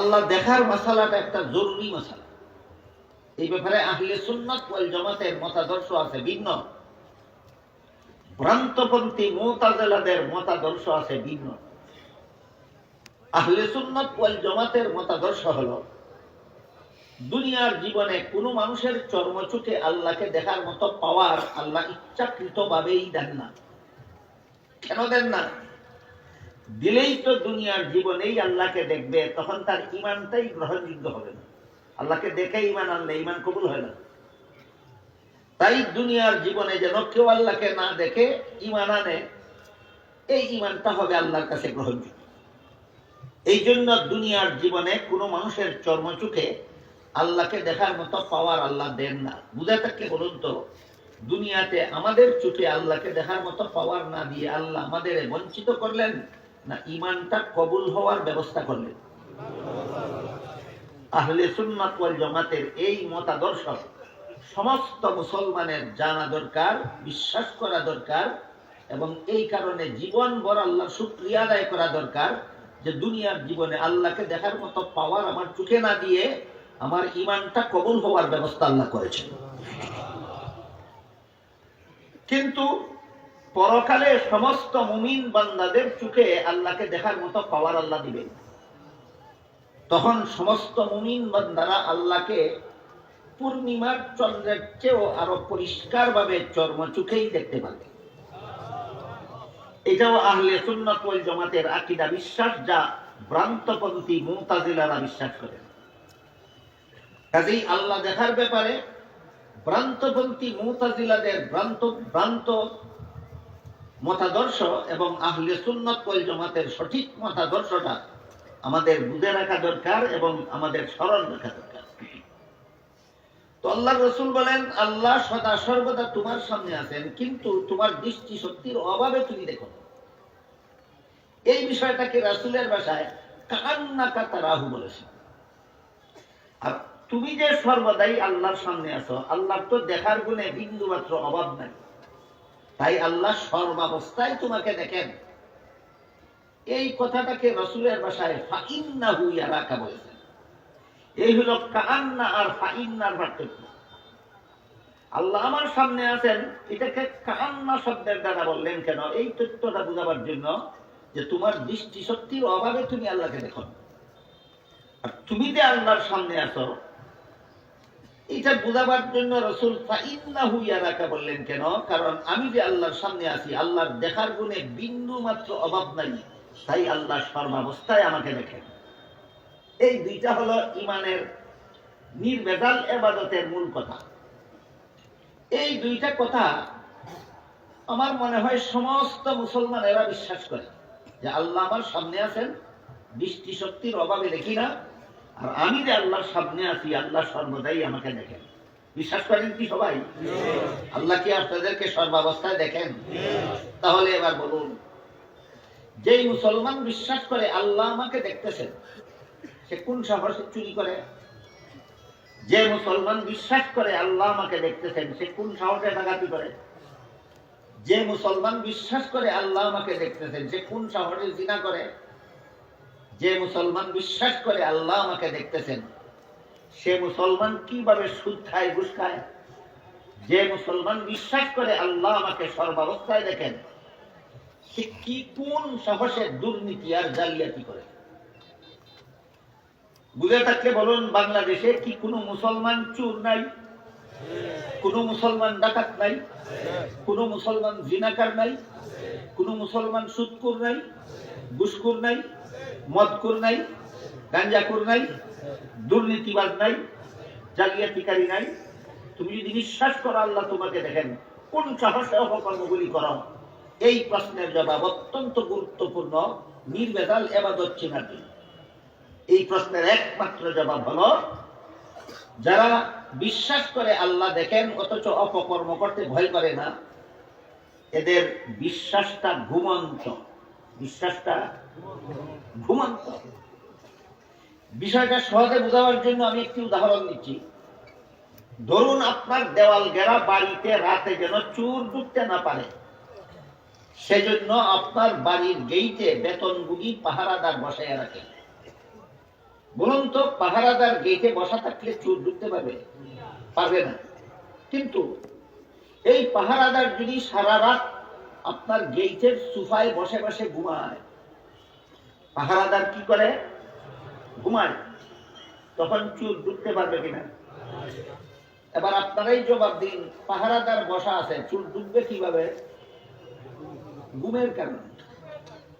আল্লাহ দেখার মশালাটা একটা জরুরি মশালা। এই ব্যাপারে আহলে সুন্নাত ওয়াল জামাতের মতাদর্শ আছে ভিন্ন। ভ্রান্তপন্থী মোতাজেলাদের মতাদর্শ আছে ভিন্ন। আহলে সুন্নাত ওয়াল জামাতের মতাদর্শ হলো, দুনিয়ার জীবনে কোনো মানুষের চর্মচুটে আল্লাহকে দেখার মতো পাওয়ার আল্লাহ ইচ্ছাকৃত ভাবেই দেন না। কেন দেন না? দিলেই তো দুনিয়ার জীবনেই আল্লাহকে দেখবে, তখন তার ইমানটাই গ্রহণযোগ্য হবে না। আল্লাহকে দেখে ইমান আনলে ইমান কবুল হয় না। তাই দুনিয়ার জীবনে যেন কেউ আল্লাহকে না দেখে ইমান আনে, এই ইমানটা হবে আল্লাহর কাছে গ্রহণযোগ্য। এই জন্য দুনিয়ার জীবনে কোনো মানুষের চর্মচুখে আল্লাহকে দেখার মতো পাওয়ার আল্লাহ দেন না। বুঝে থাকলে বলুন তো, দুনিয়াতে আমাদের চোখে আল্লাহকে দেখার মতো পাওয়ার না দিয়ে আল্লাহ আমাদের বঞ্চিত করলেন? না ইমানটা কবুল হওয়ার ব্যবস্থা করলেন আহলে সুন্নাত ওয়াল জামাতের এই মতাদর্শ, সমস্ত মুসলমানের জানা দরকার, বিশ্বাস করা দরকার, এবং এই কারণে জীবন ভর আল্লাহর শুক্রিয়া আদায় করা দরকার যে দুনিয়ার জীবনে আল্লাহকে দেখার মতো পাওয়ার আমার চোখে না দিয়ে আমার ইমানটা কবুল হওয়ার ব্যবস্থা আল্লাহ করেছেন। কিন্তু পরকালে সমস্ত মুমিন বান্দাদের চোখে আল্লাহকে দেখার মতো পাওয়ার আল্লাহ দিবেন। তখন সমস্ত মুমিন বান্দারা আল্লাহকে পূর্ণিমার চন্দ্রের চেয়েও আরও পরিষ্কার ভাবে চর্ম চোখেই দেখতে পাবে। এটাও আহলে সুন্নত ওয়াল জামাতের আকিদা বিশ্বাস যা ভ্রান্তপন্থী মুতাজিলারা বিশ্বাস করে। কাজেই আল্লাহ দেখার ব্যাপারে ভ্রান্তপন্থী মুতাজিলাদের ভ্রান্ত ভ্রান্ত মতাদর্শ এবং আহলে সুন্নত ওয়াল জামাতের সঠিক মতাদর্শটা আমাদের বুঝে রাখা দরকার এবং আমাদের স্মরণ রাখা দরকার। তো আল্লাহ রসুল বলেন, আল্লাহ সদা সর্বদা তোমার সামনে আছেন, কিন্তু তোমার দৃষ্টি শক্তির অভাবে তুমি দেখো এই বিষয়টাকে রাসুলের ভাষায় কান্না কাতা রাহু বলেছে। আর তুমি যে সর্বদাই আল্লাহর সামনে আছো, আল্লাহর তো দেখার গুণে বিন্দু মাত্র অভাব নাই। তাই আল্লাহ সর্বাবস্থায় তোমাকে দেখেন। এই কথাটাকে রসুলের ভাষায় ফাইন্না হুইয়া রাখা বলেছেন। এই হলো কান্না আর ফাইন্নার পার্থক্য। আল্লাহ আমার সামনে আছেন, এটাকে কান্না শব্দের দ্বারা বললেন কেন? এই তথ্যটা বোঝাবার জন্য যে তোমার দৃষ্টি শক্তির অভাবে তুমি আল্লাহকে দেখো আর তুমি যে আল্লাহর সামনে আছো এটা বোঝাবার জন্য রসুল বললেন কেন? কারণ আমি যে আল্লাহর সামনে আছি, আল্লাহর দেখার গুণে বিন্দু মাত্র অভাব নাই। তাই আল্লাহ সর্বাবস্থায় আমাকে দেখেন। এই দুইটা হলো ইমানের নির্বেদাল এবাদতের মূল কথা। এই দুইটা কথা আমার মনে হয় সমস্ত মুসলমানেরা বিশ্বাস করে যে আল্লাহ আমার সামনে আছেন দৃষ্টি শক্তির অভাবে দেখি না। আর আমি যে আল্লাহর সামনে আছি, আল্লাহ সর্বদাই আমাকে দেখেন। বিশ্বাস করেন কি সবাই? আল্লাহ কি আপনাদেরকে সর্বাবস্থায় দেখেন? তাহলে এবার বলুন, যেই মুসলমান বিশ্বাস করে আল্লাহ আমাকে দেখতেছেন, সে কোন সাহসে চুরি করে? যে মুসলমান বিশ্বাস করে আল্লাহ আমাকে দেখতেছেন, সে কোন সাহসে ডাকাতি করে? যে মুসলমান বিশ্বাস করে আল্লাহ আমাকে দেখতেছেন, সে কোন সাহসে জিনা করে? যে মুসলমান বিশ্বাস করে আল্লাহ আমাকে দেখতেছেন, সে মুসলমান কীভাবে সুদ খায়, ঘুষ খায়? যে মুসলমান বিশ্বাস করে আল্লাহ আমাকে সর্বাবস্থায় দেখেন, সে কি কোন সাহসে দুর্নীতি আর জালিয়াতি করে? বুঝে থাকলে বলুন, বাংলাদেশে কি কোনো মুসলমান চুর নাই? কোন মুসলমান ডাকাত নাই? কোন মুসলমান জিনাকার নাই? কোন মুসলমান সুদকুর নাই? ঘুষকুর নাই? মদকুর নাই গাঞ্জাকুর নাই, দুর্নীতিবাজ নাই, জালিয়াতিকারী নাই। তুমি যদি বিশ্বাস করো, আল্লাহ তোমাকে দেখেন, কোন সাহসে অপকর্মগুলি করো? এই প্রশ্নের জবাব অত্যন্ত গুরুত্বপূর্ণ নির্বেদাল এবাদত জন্য। এই প্রশ্নের একমাত্র জবাব হলো, যারা বিশ্বাস করে আল্লাহ দেখেন, অথচ অপকর্ম করতে ভয় করে না, এদের বিশ্বাসটা ঘুমন্ত। বিশ্বাসটা ঘুমন্ত বিষয়টা সহজে বোঝাবার জন্য আমি একটি উদাহরণ দিচ্ছি। ধরুন আপনার দেওয়াল গেরা বাড়িতে রাতে যেন চুর ঢুকতে না পারে। সেজন্য আপনার বাড়ির গেইটে বেতনভোগী পাহারাদার বসাইয়া রাখেন বলুন তো, পাহারাদার গেটে বসা থাকলে চোর ঢুকতে পারবে? পারবে না। কিন্তু এই পাহারাদার যদি সারা রাত আপনার গেইটের সুফায় বসে বসে ঘুমায় পাহারাদার কি করে? ঘুমায়। তখন চোর ঢুকতে পারবে কিনা? এবার আপনারাই জবাব দিন পাহারাদার বসা আছে চোর ঢুকবে কীভাবে? ঘুমের কারণে।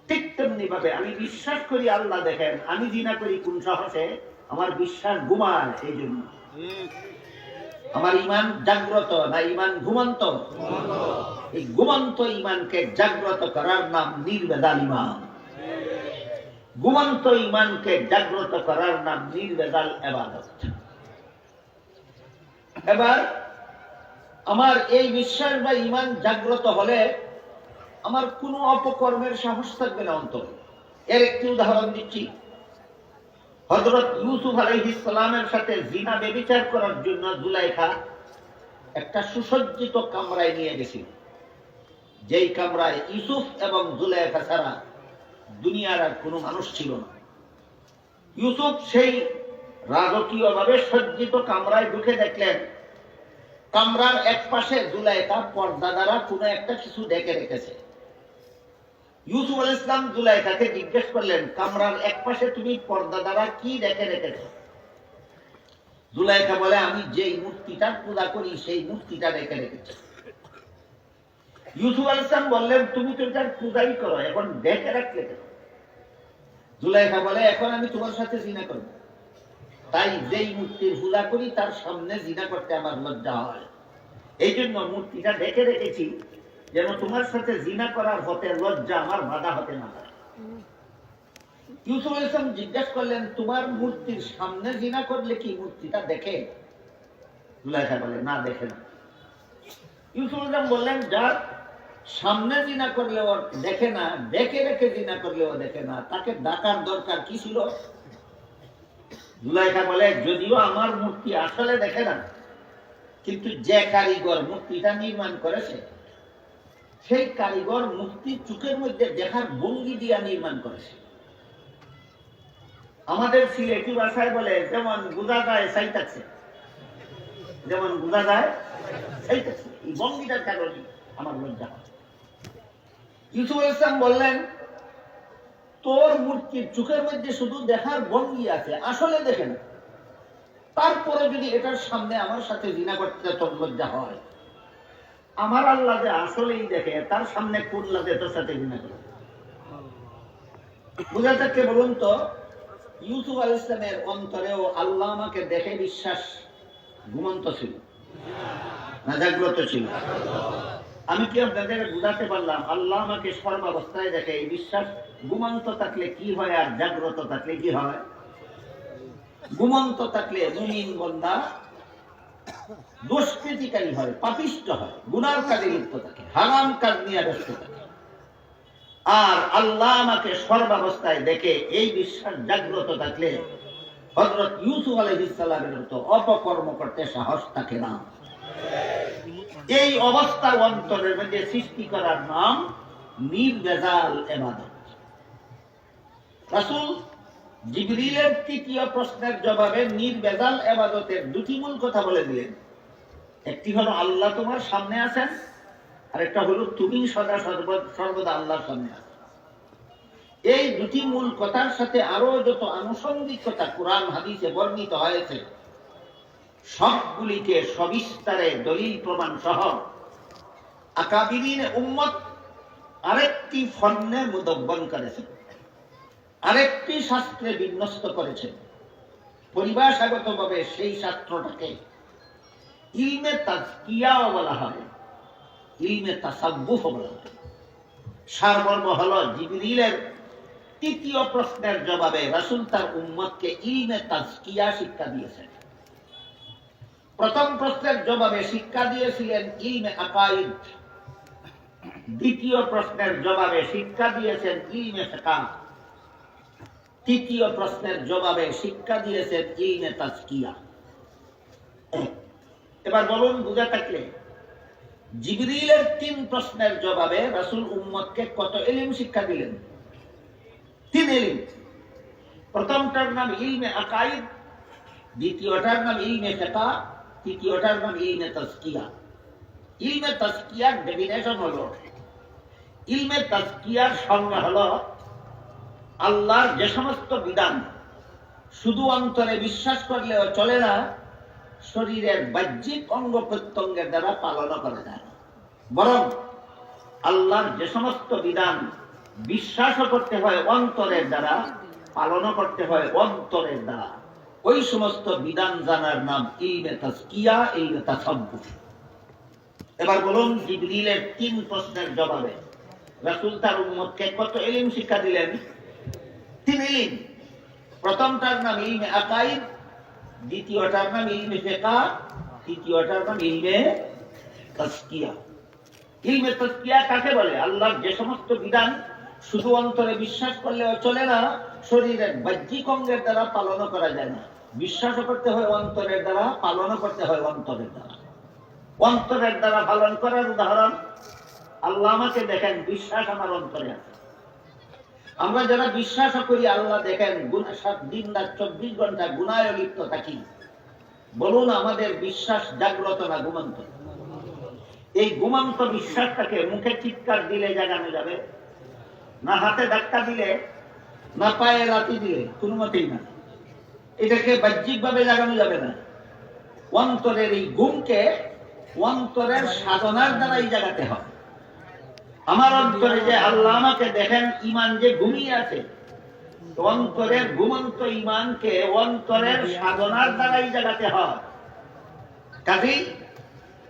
ঠিক তেমনি ভাবে আমি বিশ্বাস করি আল্লাহ দেখেন আমি জিনা করি কোন সাহসে আমার বিশ্বাস ঘুমায় এই জন্য। আমার ইমান জাগ্রত না ইমান ঘুমন্ত। এই ঘুমন্ত ইমানকে জাগ্রত করার নাম নির্বেদাল ইমান। ঘুমন্ত ইমানকে জাগ্রত করার নাম নির্বেদাল এবাদত। এবার আমার এই বিশ্বাস বা ইমান জাগ্রত হলে আমার কোনো অপকর্মের সাহস থাকবে না অন্তর। এর একটি উদাহরণ দিচ্ছি। হজরত ইউসুফ আলাইহিসসালামের সাথে জিনা বেবিচার করার জন্য জুলাইখা একটা সুসজ্জিত কামরায় নিয়ে গেছিল। যেই কামরায় ইউসুফ এবং জুলাইখা ছাড়া দুনিয়ার আর কোনো মানুষ ছিল না। ইউসুফ সেই রাজকীয়ভাবে সজ্জিত কামরায় ঢুকে দেখলেন। কামরার এক পাশে জুলাইখা পর্দা দ্বারা কোনো একটা কিছু ডেকে রেখেছে। ইউসুফ আল ইসলাম জুলাইখাকে জিজ্ঞেস করলেন, কামরার এক পাশে তুমি পর্দা দ্বারা কি রেখে রেখেছ? জুলাইকা বলে, আমি যেই মূর্তিটার পূজা করি, সেই মূর্তিটা রেখে রেখেছি। ইউসুফ আল ইসলাম বললেন, তুমি তো এটার পূজাই করো, এখন দেখে রাখলে কেন জুলাইখা বলে, এখন আমি তোমার সাথে জিনা করব। তাই যেই মূর্তির পূজা করি, তার সামনে জিনা করতে আমার লজ্জা হয়। এই জন্য মূর্তিটা দেখে রেখেছি, যেন তোমার সাথে জিনা করার হতে লজ্জা আমার বাধা হতে না পারে। ইউসুফ আল ইসলাম জিজ্ঞেস করলেন, তোমার মূর্তির সামনে জিনা করলে কি মূর্তিটা দেখে? জুলাইখা বলে, না, দেখে না। ইউসুফ আল ইসলাম বললেন যার সামনে জিনা করলে ও দেখে না দেখে রেখে জিনা করলে ও দেখে না, তাকে ডাকার দরকার কি ছিল? জুলাইখা বলে, যদিও আমার মূর্তি আসলে দেখে না, কিন্তু যে কারিগর মূর্তিটা নির্মাণ করেছে, সেই কারিগর মূর্তি চোখের মধ্যে দেখার ভঙ্গি দিয়া নির্মাণ করেছে। আমাদের সিলেটি ভাষায় বলে, যেমন গুদা গায়ে সাইতাছে যেমন গুদা গায়ে সাইতাছে এই ভঙ্গিটার কারণে আমার লজ্জা হয়। ইউসুফ ইসলাম বললেন, তোর মূর্তির চোখের মধ্যে শুধু দেখার ভঙ্গি আছে, আসলে দেখে তারপরে যদি এটার সামনে আমার সাথে জিনা করতে লজ্জা হয়, আমার আল্লাহ যে আসলেই দেখে, তার সামনে কোন লাগে তোর সাথে জিনা করে? বুঝা থাকতে বলুন তো, ইউসুফ আল ইসলামের অন্তরেও আল্লাহ আমাকে দেখে বিশ্বাস ঘুমন্ত ছিল, না জাগ্রত ছিল। আমি কি আপনাদের বুঝাতে পারলাম? আল্লাহ আমাকে সর্বাবস্থায় দেখে, এই বিশ্বাস ঘুমন্ত থাকলে কি হয় আর জাগ্রত থাকলে কি হয়? ঘুমন্ত থাকলে মুমিন বন্দা দুষ্কৃতিকারী হয়, পাপিষ্ট হয় গুনার কাজে লিপ্ত থাকে, হারাম কাজ নিয়ে ব্যস্ত থাকে। আর আল্লাহ আমাকে সর্বাবস্থায় দেখে, এই বিশ্বাস জাগ্রত থাকলে হজরত ইউসুফ আলহিসাল্লামের মতো অপকর্ম করতে সাহস থাকে না। এই অবস্থা অন্তরের মধ্যে সৃষ্টি করার নাম নির্বেজাল এবাদত। রাসূল জিবরিলের তৃতীয় প্রশ্নের জবাবে নির্বেজাল এবাদতের দুটি মূল কথা বলে দিলেন। একটি হলো, আল্লাহ তোমার সামনে আছেন আর একটা হলো, তুমি সদা সর্ব- সর্বদা আল্লাহর সামনে আছো। এই দুটি মূল কথার সাথে আরও যত আনুষঙ্গিকতা কোরআন, হাদিসে বর্ণিত হয়েছে সবগুলিকে সবিস্তারে দলিল প্রমাণ সহ আকাবিরিন উম্মত আরেকটি ফন্নে মুদব্বন করেছে। আরেকটি শাস্ত্রে বিন্যস্ত করেছে। পরিভাষাগত ভাবে সেই শাস্ত্রটাকে ইলমে তাজকিয়াও বলা হয়। ইলমে তাসাব্বুফ বলা হয়। সারমর্ম হলো জিবরিলের তৃতীয় প্রশ্নের জবাবে রাসুল তার উম্মতকে ইলমে তাজকিয়া শিক্ষা দিয়েছেন। প্রথম প্রশ্নের জবাবে শিক্ষা দিয়েছিলেন ইলমে আকাইদ দ্বিতীয় প্রশ্নের জবাবে শিক্ষা দিয়েছেন ইলমে ফিকাহ তৃতীয় প্রশ্নের জবাবে শিক্ষা দিয়েছেন ইলমে তাজকিয়া। এবার বলুন, বুঝা থাকলে। জিবরিলের তিন প্রশ্নের জবাবে রাসুল উম্মদকে কত এলিম শিক্ষা দিলেন? তিন এলিম। প্রথমটার নাম ইলমে আকাইদ দ্বিতীয়টার নাম ইলমে ফেকা তৃতীয়টার নাম ইলমে তস্কিয়া ইলমে তস্কিয়ার ডেফিনেশন ইলমে তস্কিয়ার আল্লাহর যে সমস্ত বিধান শুধু অন্তরে বিশ্বাস করলেও চলে না শরীরের বাহ্যিক অঙ্গ প্রত্যঙ্গের দ্বারা পালন করা যায় বরং আল্লাহর যে সমস্ত বিধান বিশ্বাসও করতে হয় অন্তরের দ্বারা পালনও করতে হয় অন্তরের দ্বারা ওই সমস্ত বিধান জানার নাম ইলমে তাসকিয়া ইলমে তাসাব্বুফ এবার বলুন, জিবরিলের তিন প্রশ্নের জবাবে রাসূল তার উম্মতকে কত ইলম শিক্ষা দিলেন? তিন ইলম। প্রথমটার নাম ইলমে আকাইদ, দ্বিতীয়টার নাম ইলমে ফিকা, তৃতীয়টার নাম ইলমে তাসকিয়া ইলমে তাসকিয়া কাকে বলে? আল্লাহর যে সমস্ত বিধান শুধু অন্তরে বিশ্বাস করলেও চলে না শরীরের বাহ্যিক অঙ্গের দ্বারা পালনও করা যায় না। বিশ্বাসও করতে হয় অন্তরের দ্বারা, পালনও করতে হয় অন্তরের দ্বারা। অন্তরের দ্বারা পালন করার উদাহরণ, আল্লাহ আমাকে দেখেন, বিশ্বাস আমার অন্তরে আছে। আমরা যারা বিশ্বাস করি, আল্লাহ দেখেন গুনা সাত দিন রাত চব্বিশ ঘণ্টা গুনায় লিপ্ত থাকি। বলুন, আমাদের বিশ্বাস জাগ্রত না ঘুমন্ত? এই ঘুমন্ত বিশ্বাসটাকে মুখে চিৎকার দিলে জাগানো যাবে? না হাতে ধাক্কা দিলে, না পায়ে লাতি দিলে, কোনো মতেই না। এটাকে বাহ্যিক ভাবে জাগানো যাবে না। অন্তরের এই ঘুমকে অন্তরের সাধনার দ্বারাই জাগাতে হয় আমার অন্তরে যে আল্লাহ আমাকে দেখেন ইমান যে ঘুমিয়ে আছে অন্তরের ঘুমন্ত ইমানকে অন্তরের সাধনার দ্বারাই জাগাতে হয়। কাজেই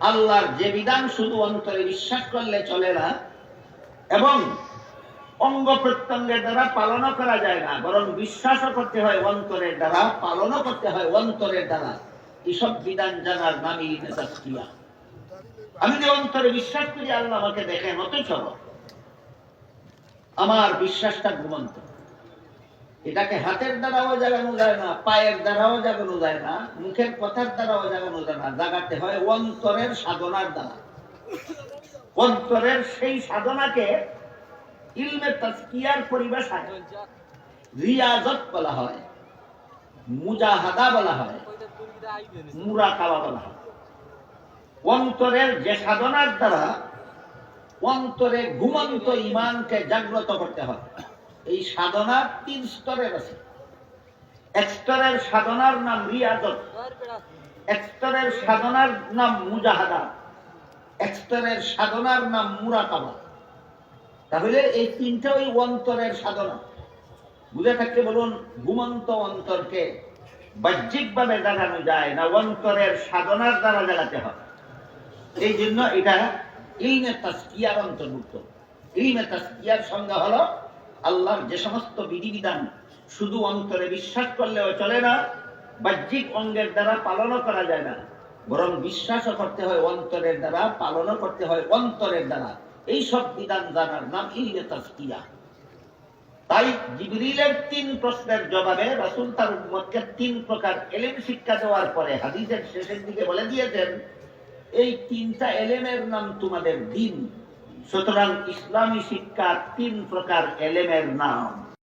আল্লাহর যে বিধান শুধু অন্তরে বিশ্বাস করলে চলে না, এবং অঙ্গ প্রত্যঙ্গের দ্বারা পালনও করা যায় না, বরং বিশ্বাসও করতে হয় অন্তরের দ্বারা, পালনও করতে হয় অন্তরের দ্বারা। এসব বিধান জানার নামই নেতাস্কিয়া আমি যে অন্তরে বিশ্বাস করি, আল্লাহ আমাকে দেখেন, অথচ আমার বিশ্বাসটা ঘুমন্ত। এটাকে হাতের দ্বারাও জাগানো যায় না, পায়ের দ্বারাও জাগানো যায় না, মুখের কথার দ্বারাও জাগানো যায় না, জাগাতে হয় অন্তরের সাধনার দ্বারা। অন্তরের সেই সাধনাকে ইলমে তাজকিয়ার পরিভাষায়। রিয়াজত বলা হয়, মুজাহাদা বলা হয়, মুরাকাবা বলা হয়। অন্তরের যে সাধনার দ্বারা অন্তরে ঘুমন্ত ইমানকে জাগ্রত করতে হয়। এই সাধনা তিন স্তরের আছে। এক স্তরের সাধনার নাম রিয়াজত, এক স্তরের সাধনার নাম মুজাহাদা, এক স্তরের সাধনার নাম মুরাকাবা। তাহলে এই তিনটা ওই অন্তরের সাধনা। বুঝে থাকতে বলুন, ঘুমন্ত অন্তরকে বাহ্যিকভাবে জাগানো যায় না, অন্তরের সাধনার দ্বারা জাগাতে হয়। এই জন্য এটা ইলমে তাস্কিয়ার অন্তর্ভুক্ত। ইলমে তাস্কিয়ার সংজ্ঞা হলো আল্লাহর যে সমস্ত বিধিবিধান শুধু অন্তরে বিশ্বাস করলেও চলে না, বাহ্যিক অঙ্গের দ্বারা পালনও করা যায় না। বরং বিশ্বাসও করতে হয় অন্তরের দ্বারা, পালনও করতে হয় অন্তরের দ্বারা। এই সব বিধান জানার নাম ইলমে তাস্কিয়া তাই জিবরিলের তিন প্রশ্নের জবাবে রাসুল তার উম্মতকে তিন প্রকার এলেম শিক্ষা দেওয়ার পরে হাদিসের শেষের দিকে বলে দিয়েছেন, এই তিনটা এলেমের নাম তোমাদের দিন। সুতরাং ইসলামী শিক্ষা তিন প্রকার এলেমের নাম।